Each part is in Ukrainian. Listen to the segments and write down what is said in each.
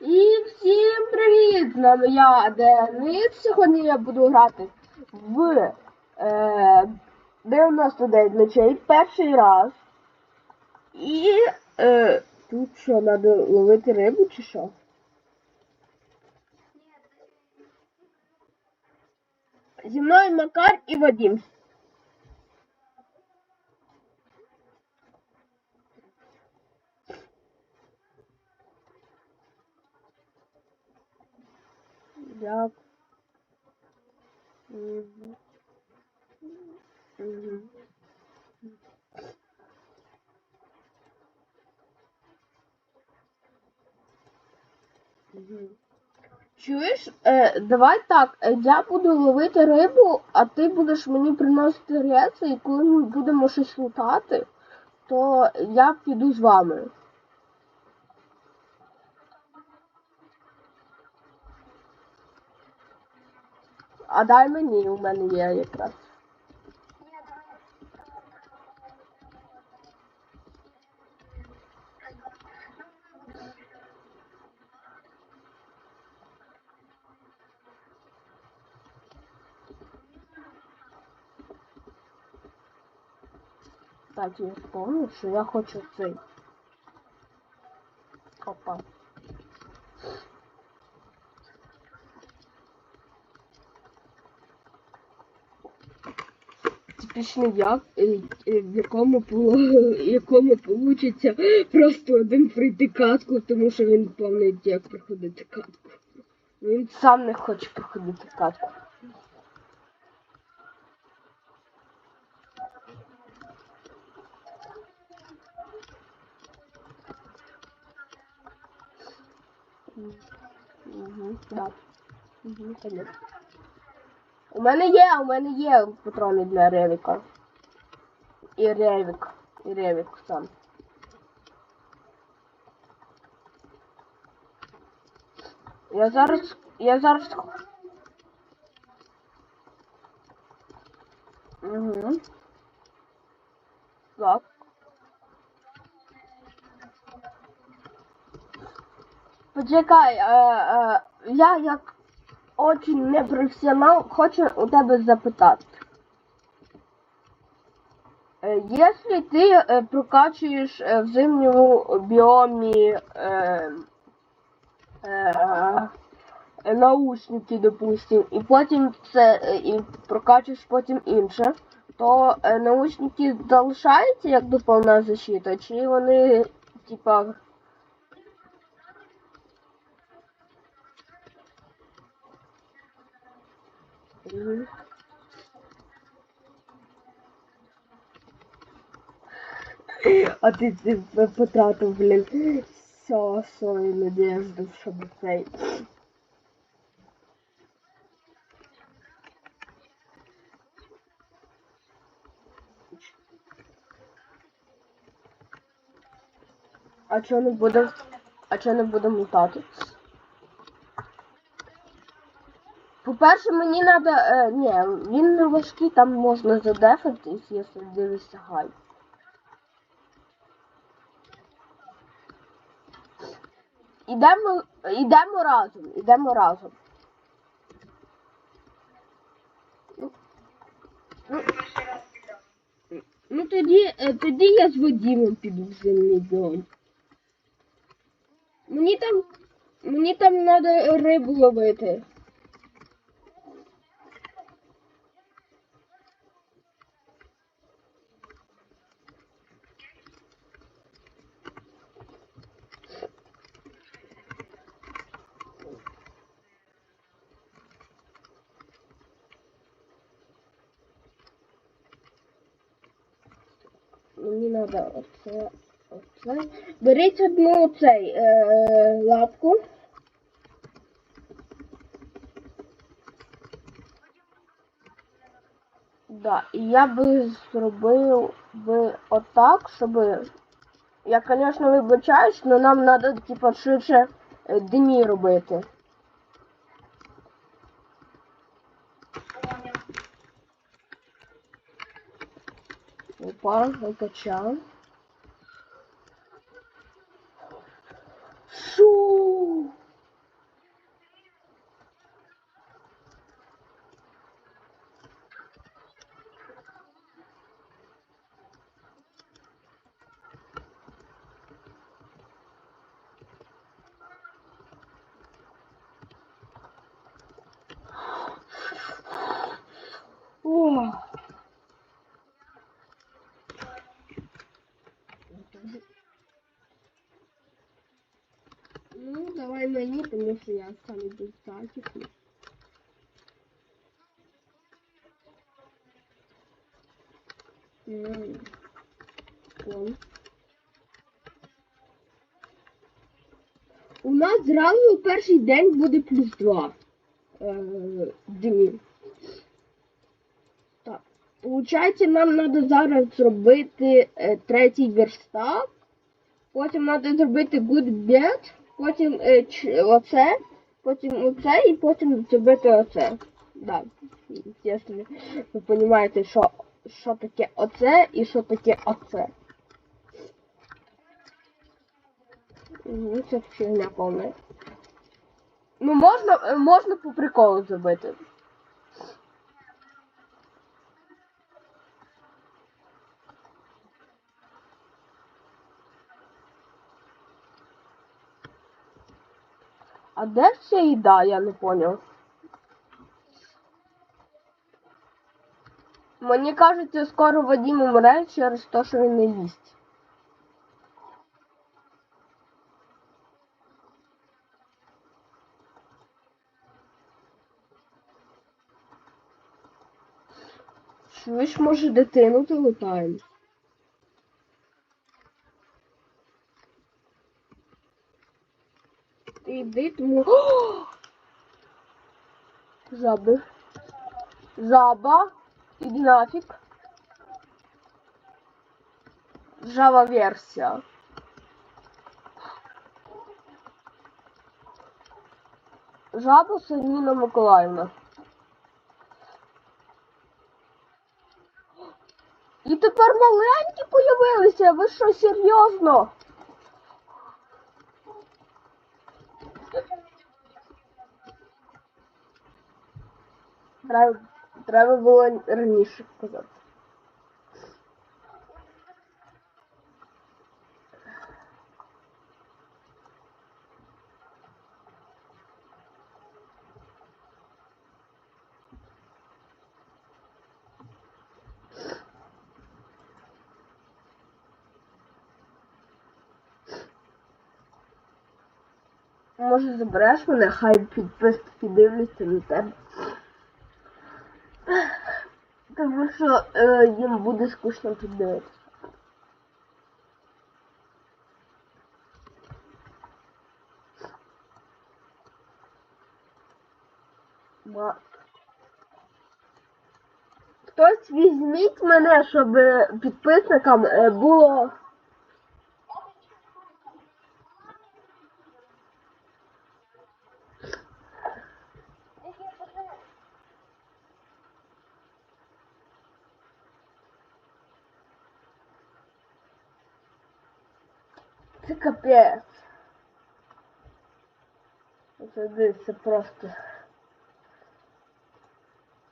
І всім привіт! З нами я Денис. Сьогодні я буду грати в е, 99 ночей перший раз. І е, тут що, треба ловити рибу чи що? Зі мною Макар і Вадим. Як? Чуєш, е, давай так, е, я буду ловити рибу, а ти будеш мені приносити реци, і коли ми будемо щось лутати, то я піду з вами. А дай мені, у мене є якраз. Так, я вспомнив, що я хочу цей. Опа. Типічний як, е, е, в якому якому получиться просто один пройти катку, тому що він пам'ятає, як проходити катку. Він сам не хоче проходити катку. Угу, так. Угу, понятно. У мене є, у мене є патрони для ревіка. І ревік. І ревік сам. Я зараз. Я зараз. Угу. Так. Почекай, е, е, я як очень непрофесіонал хочу у тебе запитати. Е, Якщо ти е, прокачуєш в зимньому біомі е, е, наушники, допустим, і потім це і прокачуєш потім інше, то наушники залишаються як доповна защита, чи вони типа А ти, ти потратив, блін, все свою надежду, щоб цей. А чого не будемо? А чого не будемо лутати? По-перше, мені треба. Е, ні, він не важкий, там можна задефатись, якщо дивишся гай. Ідемо, ідемо разом, ідемо разом. Ну, ну, ну тоді, е, тоді я з Вадимом піду в день. Мені там, мені там треба рибу ловити. Мені треба оце, оце. Беріть одну цей е, лапку. Да, і я би зробив би отак, щоб. Я, звісно, вибачаюсь, але нам треба, типа, швидше е, димі робити. Опа, викачав. Шу! Ну, давай мені, тому що я М. Вон. У нас зразу в перший день буде плюс 2 е, днів. Так. Получається, нам треба зараз зробити е, третій верстак. Потім треба зробити good bed, потім е, оце, потім оце і потім зробити оце. Да. Якщо ви розумієте, що, що таке оце і що таке оце. Ну, це фігня повна. Ну, можна, е, можна по приколу зробити. А де ця їда, я не поняв. Мені кажеться, скоро Вадим умре через те, що він не їсть. Чуєш, може дитину ти лутаємо? Тому. О! Жаби. Жаба. Іди нафіг. Жава версія. Жаба Соніна Миколаївна. І тепер маленькі появилися, ви що, серйозно? Треба, треба було раніше сказати. Може забереш мене, хай підписники дивляться на тебе. Що е, їм буде скучно тут дивитися. Хтось візьміть мене, щоб підписникам е, було. Це капець. Це дивиться просто.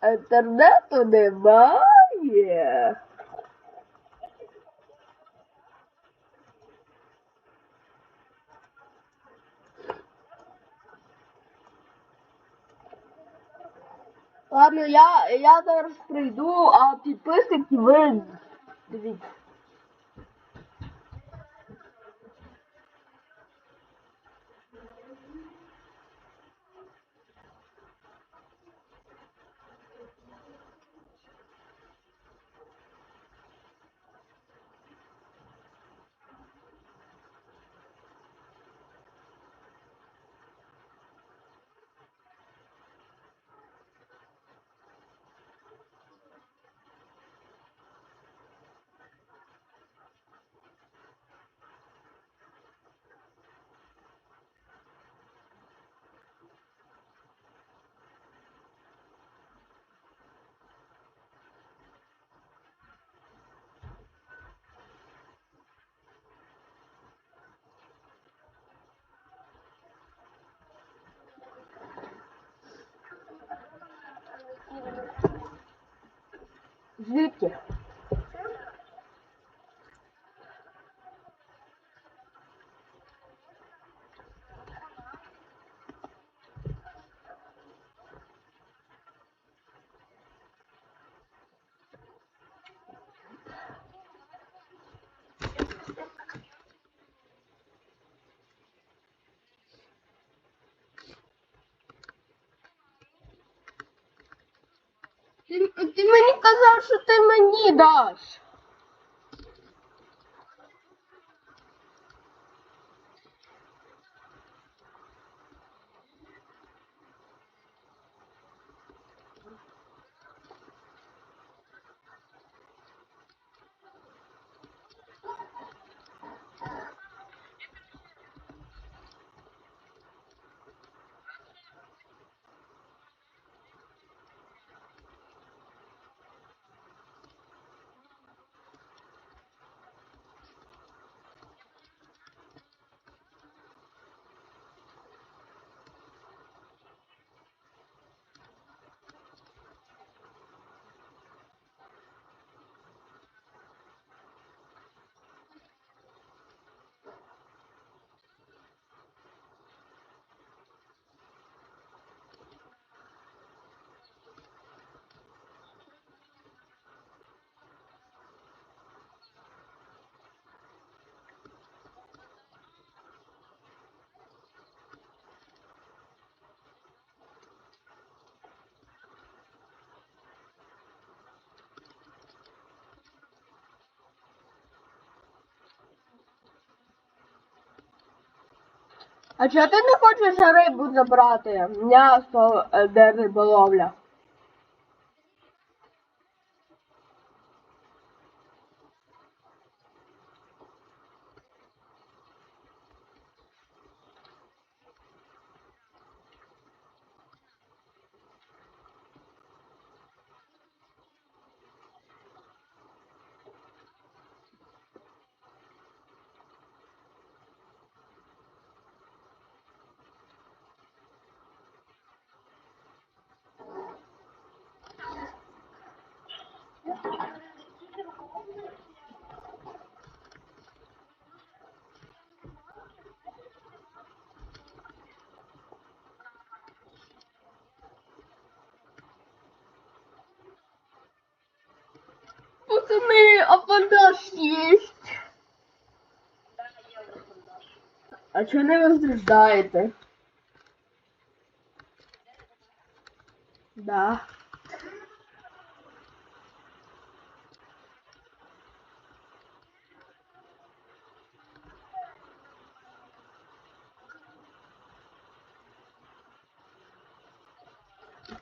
Інтернету немає. Ладно, я, я зараз прийду, а підписники ви дивіться. Звідки? Ти, що ти мені даш. А чого ти не хочеш рибу забрати? М'ясо, е, де риболовля? Пацани, а бандаж есть. А чого не розрождаєте? Да.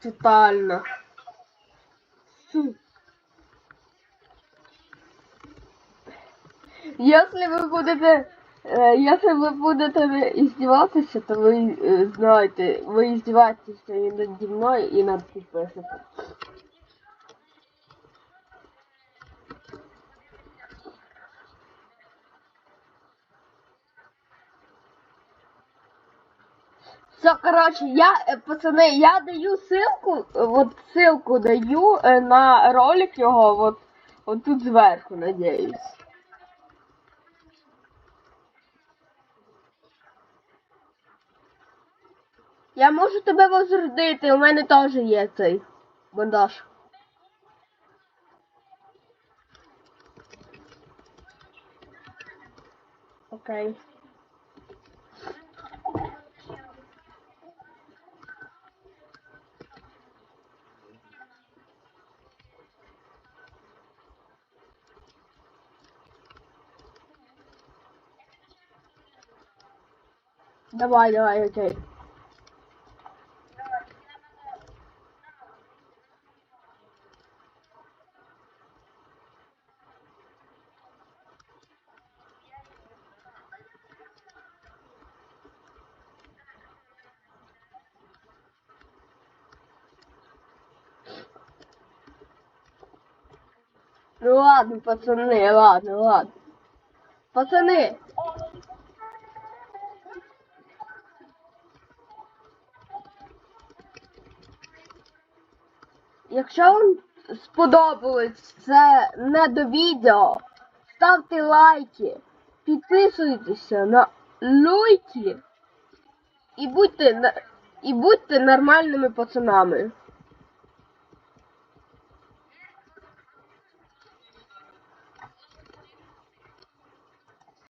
Тотально. Если вы будете, э, если вы будете издеваться, то вы э, знаете, вы издеваетесь и наді мною, і над підписником. Все, короче, я, э, пацаны, я даю ссылку, э, вот ссылку даю э, на ролик його, вот, вот тут зверху, надеюсь. Я можу тебе возродити, у мене теж є цей бандаж. Окей. Давай, давай, окей. Ну ладно, пацаны, ладно, ладно. Пацаны, якщо вам сподобалось це не до відео, ставте лайки, підписуйтеся на луйки і будьте, і будьте нормальними пацанами.